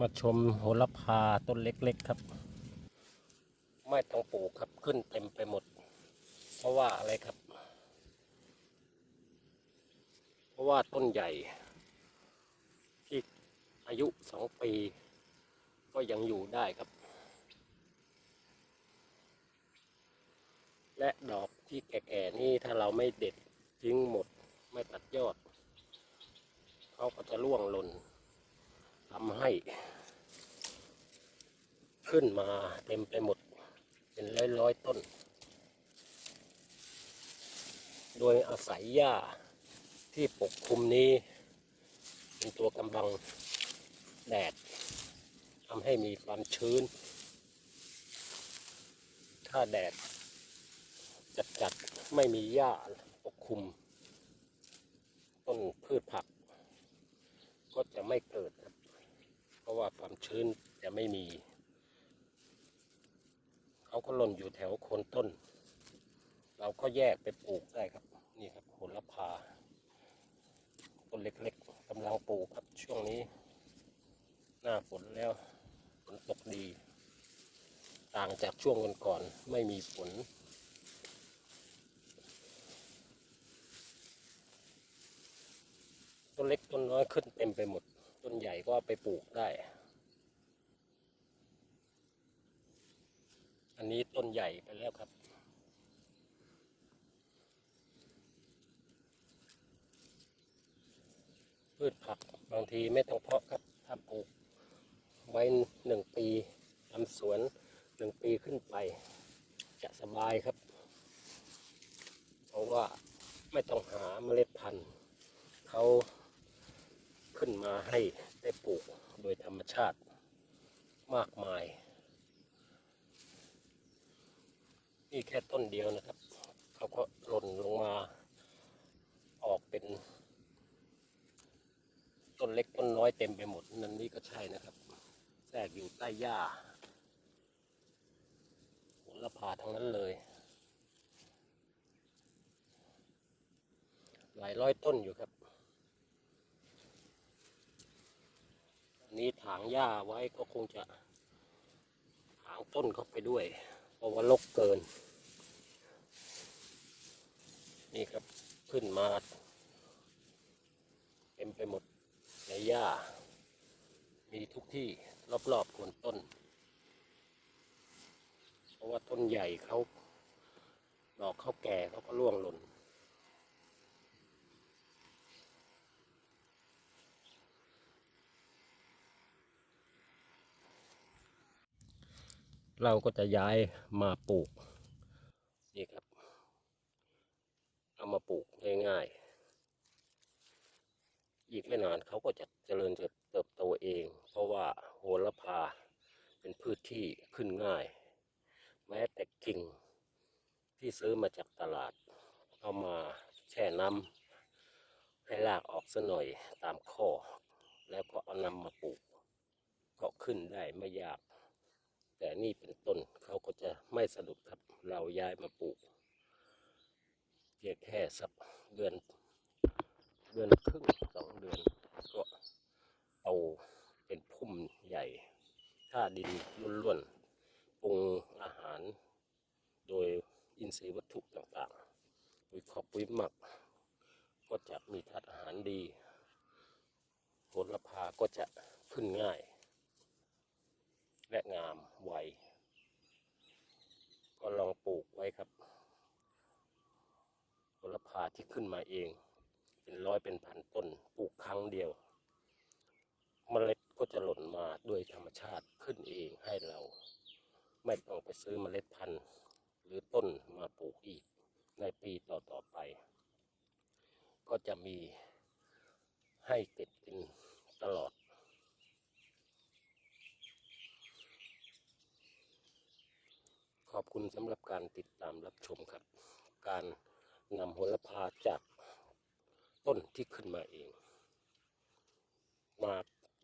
มาชมโหระพาต้นเล็กๆครับ ไม่ต้องปลูกครับขึ้นเต็มไปหมด เพราะว่าอะไรครับ เพราะว่าต้นใหญ่ ที่อายุสองปี ก็ยังอยู่ได้ครับ และดอกที่แก่ๆนี่ถ้าเราไม่เด็ดทิ้งหมดไม่ตัดยอด เขาก็จะร่วงหล่นทำให้ ขึ้นมาเต็มไปหมด เป็นร้อยร้อยต้น โดยอาศัยหญ้าที่ปกคลุมนี้ เป็นตัวกำบังแดดทำให้มีความชื้น ถ้าแดด จัดๆไม่มีหญ้าปกคลุม ต้นพืชผัก ก็จะไม่เกิดครับเพราะว่าความชื้นจะไม่มี เขาก็หล่นอยู่แถวโคนต้น เราก็แยกไปปลูกได้ครับ นี่ครับโหระพา ต้นเล็กๆกำลังปลูกครับช่วงนี้ หน้าฝนแล้วฝนตกดี ต่างจากช่วงก่อนๆไม่มีฝนต้นเล็กต้นน้อยขึ้นเต็มไปหมด ต้นใหญ่ก็ไปปลูกได้ อันนี้ต้นใหญ่ไปแล้วครับ พืชผักบางทีไม่ต้องเพาะครับ ถ้าปลูกไว้หนึ่งปีทำสวนหนึ่งปีขึ้นไป จะสบายครับ เพราะว่าไม่ต้องหาเมล็ดพันธุ์เขาขึ้นมาให้ได้ปลูกโดยธรรมชาติมากมายี่แค่ต้นเดียวนะครับ เขาก็หล่นลงมา ออกเป็น ต้นเล็กต้นน้อยเต็มไปหมด นั่นนี่ก็ใช่นะครับแทรกอยู่ใต้หญ้าโหระพาทั้งนั้นเลย หลายร้อยต้นอยู่ครับนนี้ถางหญ้าไว้ก็คงจะถางต้นเข้าไปด้วย เพราะว่าลกเกิน นี่ครับขึ้นมาเต็มไปหมดในหญ้า มีทุกที่รอบๆโคนต้น เพราะว่าต้นใหญ่เขาดอกเขาแก่เขาก็ร่วงหล่นเราก็จะย้ายมาปลูก นี่ครับ เอามาปลูกง่ายๆ อีกไม่นานเขาก็จะเจริญเติบโตเอง เพราะว่าโหระพาเป็นพืชที่ขึ้นง่าย แม้แต่กิ่งที่ซื้อมาจากตลาด เอามาแช่น้ำให้รากออกสัหน่อยตามข้อ แล้วก็เอานำมาปลูก ก็ขึ้นได้ไม่ยาก แต่นี่เป็นต้นเขาก็จะไม่สะดุดครับ เราย้ายมาปลูกเพียงแค่สักเดือน เดือนครึ่งสองเดือน ก็โตเป็นพุ่มใหญ่ ถ้าดินล้วนๆปรุงอาหาร โดยอินทรีย์วัตถุต่างๆปุ๋ยขอบปุ๋ยหมัก ก็จะมีธาตุอาหารดีผลพาก็จะขึ้นง่าย และงามไวก็ลองปลูกไว้ครับผลพาที่ขึ้นมาเอง เป็นร้อยเป็นพันต้นปลูกครั้งเดียวเมล็ด ก็จะหล่นมาด้วยธรรมชาติขึ้นเองให้เรา ไม่ต้องไปซื้อเมล็ดพันธุ์ หรือต้นมาปลูกอีกในปีต่อๆไป ก็จะมีให้เก็บกินตลอด ขอบคุณสำหรับการติดตามรับชมครับ การนำโหระพาจากต้นที่ขึ้นมาเอง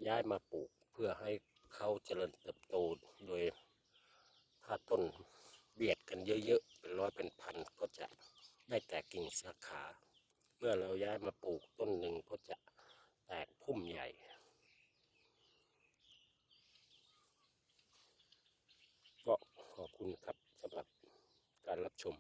ย้ายมาปลูกเพื่อให้เขาเจริญเติบโตโดยถ้าต้นเบียดกันเยอะๆเป็นร้อยเป็นพันก็จะได้แตกกิ่งสาขา เมื่อเราย้ายมาปลูกต้นหนึ่งก็จะแตกพุ่มใหญ่ก็ขอบคุณครับสำหรับการรับชม